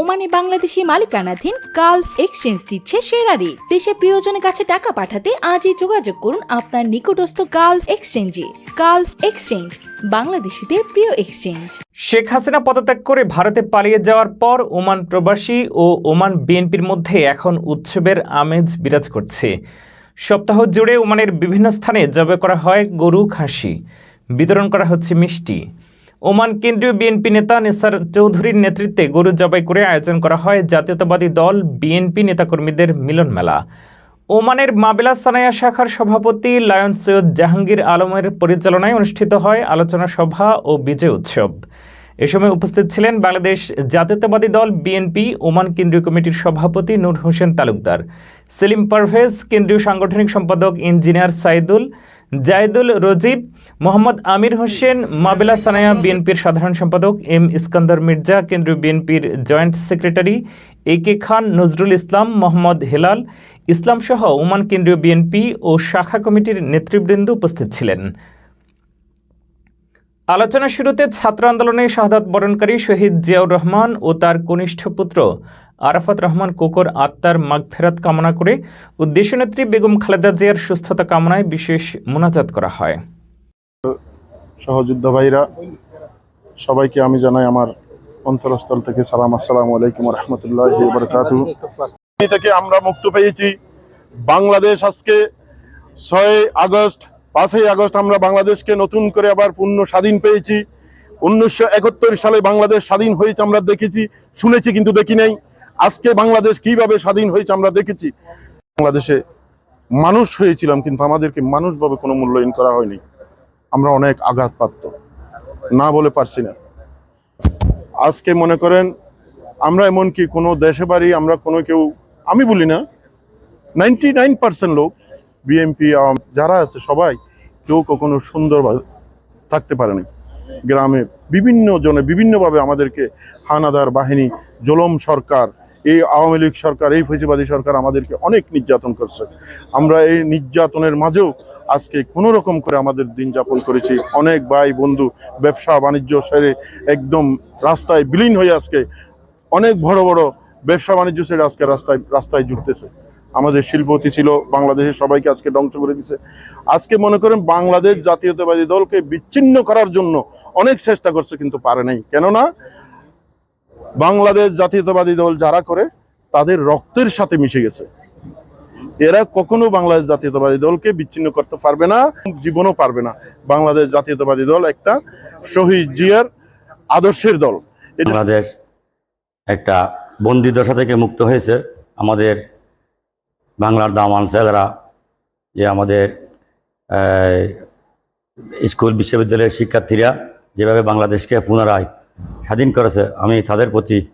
ওমানে বাংলাদেশি মালিকানাধীন Gulf exchange দিচ্ছে সেরা রেট দেশে প্রিয়জনের কাছে টাকা পাঠাতে আজই যোগাযোগ করুন আপনার নিকটস্থ গালফ এক্সচেঞ্জে। গালফ এক্সচেঞ্জ, বাংলাদেশিদের প্রিয় এক্সচেঞ্জ। শেখ হাসিনা পদত্যাগ করে ভারতে পালিয়ে যাওয়ার পর ওমান প্রবাসী ও ওমান বিএনপির মধ্যে এখন উৎসবের আমেজ বিরাজ করছে। সপ্তাহ জুড়ে ওমানের বিভিন্ন স্থানে জবে করা হয় গরু, খাসি। বিতরণ করা হচ্ছে মিষ্টি। ওমান কেন্দ্রীয় বিএনপি নেতা নেসার চৌধুরীর নেতৃত্বে গরু জবাই করে আয়োজন করা হয় জাতীয়তাবাদী দল বিএনপি নেতাকর্মীদের মিলন মেলা। ওমানের মাবেলা সানায়া শাখার সভাপতি লায়ন সৈয়দ জাহাঙ্গীর আলমের পরিচালনায় অনুষ্ঠিত হয় আলোচনা সভা ও বিজয় উৎসব। এ সময় উপস্থিত ছিলেন বাংলাদেশ জাতীয়তাবাদী দল বিএনপি, ওমান কেন্দ্রীয় কমিটির সভাপতি নূর হোসেন তালুকদার, সেলিম পারভেজ, কেন্দ্রীয় সাংগঠনিক সম্পাদক ইঞ্জিনিয়ার সাইদুল জায়দুল রজিব, মোহাম্মদ আমির হোসেন, মাবেলা সানায়া বিএনপির সাধারণ সম্পাদক, এম ইস্কান্দার মির্জা, কেন্দ্রীয় বিএনপির joint secretary, A K Khan, Nazrul Islam, Mohammad Helal, ইসলামসহ Oman কেন্দ্রীয় বিএনপি ও শাখা কমিটির নেতৃবৃন্দ উপস্থিত ছিলেন। আলোচনা শুরুতে ছাত্র আন্দোলনে শাহাদাত বরণকারী শহীদ জিয়াউর রহমান ও তার কনিষ্ঠ পুত্র আরাফাত রহমান কোকর আত্মার মাগফেরাত কামনা করে উদ্দেশ্য নেত্রী বেগম খালেদা জিয়ার সুস্থতা কামনায় বিশেষ মোনাজাত করা হয়। সহযোদ্ধা ভাইরা, সবাইকে আমি জানাই আমার অন্তরস্থল থেকে সালাম। আসসালামু আলাইকুম রহমতুল্লাহ থেকে আমরা মুক্ত পেয়েছি। বাংলাদেশ আজকে ছয় আগস্ট পাঁচই আগস্ট আমরা বাংলাদেশকে নতুন করে আবার পূর্ণ স্বাধীন পেয়েছি। উনিশশো একাত্তর সালে বাংলাদেশ স্বাধীন হয়েছে আমরা দেখেছি, শুনেছি কিন্তু দেখি নাই। আজকে বাংলাদেশ কীভাবে স্বাধীন হয়েছে আমরা দেখেছি। বাংলাদেশে মানুষ হয়েছিলাম কিন্তু আমাদেরকে মানুষভাবে কোনো মূল্যায়ন করা হয়নি। আমরা অনেক আঘাত আঘাতপ্রাপ্ত। না বলে পারছি না। আজকে মনে করেন, আমরা এমনকি কোনো দেশে বাড়ি আমরা কোনো কেউ, আমি বলি না, নাইনটি নাইন পার্সেন্ট লোক বিএমপি যারা আছে সবাই কেউ কখনো সুন্দরভাবে থাকতে পারেনি গ্রামে বিভিন্ন জনে বিভিন্নভাবে আমাদেরকে হানাদার বাহিনী, জলম সরকার, এই আওয়ামী লীগ সরকার, এই ফৈসিবাদী সরকার আমাদেরকে অনেক নির্যাতন করছে। আমরা এই নির্যাতনের মাঝেও আজকে কোনো রকম করে আমাদের দিন যাপন করেছি। অনেক ভাই বন্ধু ব্যবসা বাণিজ্য সেরে একদম রাস্তায় বিলীন হয়ে আজকে অনেক বড় বড় ব্যবসা বাণিজ্য সেরে আজকে রাস্তায় রাস্তায় জুটতেছে। আমাদের শিল্পতি ছিল, বাংলাদেশের সবাইকে আজকে ধ্বংস করে দিছে। আজকে মনে করেন বাংলাদেশ জাতীয়তাবাদী দলকে বিচ্ছিন্ন করার জন্য অনেক চেষ্টা করছে, কিন্তু পারে নাই। কেননা, বাংলাদেশ জাতীয়তাবাদী দল যারা করে, তাদের রক্তের সাথে মিশে গেছে। এরা কখনো বাংলাদেশ জাতীয়তাবাদী দলকে বিচ্ছিন্ন করতে পারবে না, জীবনও পারবে না। বাংলাদেশ জাতীয়তাবাদী দল একটা শহীদ জিয়ার আদর্শের দল। বাংলাদেশ একটা বন্দি দশা থেকে মুক্ত হয়েছে। আমাদের বাংলার দামান ছেলেরা যে আমাদের স্কুল বিশ্ববিদ্যালয়ের শিক্ষার্থীরা যেভাবে বাংলাদেশকে পুনরায় স্বাধীন করেছে, আমি তাদের প্রতি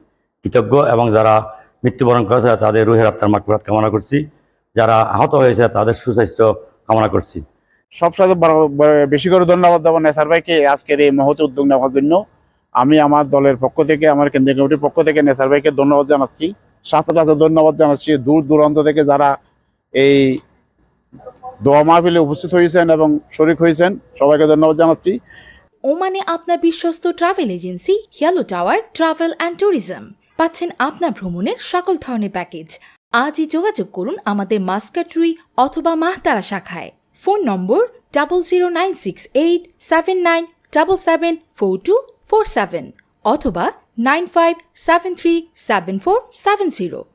কৃতজ্ঞ এবং যারা মৃত্যুবরণ করেছে, তাদের রুহের আত্মার মাকফরাত কামনা করছি। যারা আহত হয়েছে, তাদের সুস্বাস্থ্য কামনা করছি। বড়- বেশি করে ধন্যবাদ দেবো নেসার ভাইকে আজকের এই মহৎ উদ্যোগ নেওয়ার জন্য। আমি আমার দলের পক্ষ থেকে, আমার কেন্দ্রীয় কমিটির পক্ষ থেকে নেসার ভাইকে ধন্যবাদ জানাচ্ছি। সাথে সাথে ধন্যবাদ জানাচ্ছি। দূর দূরান্ত থেকে যারা এই দোয়া মাহফিলে উপস্থিত হয়েছেন এবং শরিক হয়েছেন, সবাইকে ধন্যবাদ জানাচ্ছি। ওমানে আপনার বিশ্বস্ত ট্রাভেল এজেন্সি হিয়ালো টাওয়ার ট্রাভেল অ্যান্ড ট্যুরিজম পাচ্ছেন আপনার ভ্রমণের সকল ধরনের প্যাকেজ আজই যোগাযোগ করুন আমাদের মাস্কাট রুই অথবা মাহতারা শাখায়। Phone number double zero nine six eight seven nine double seven four two four seven অথবা 95737470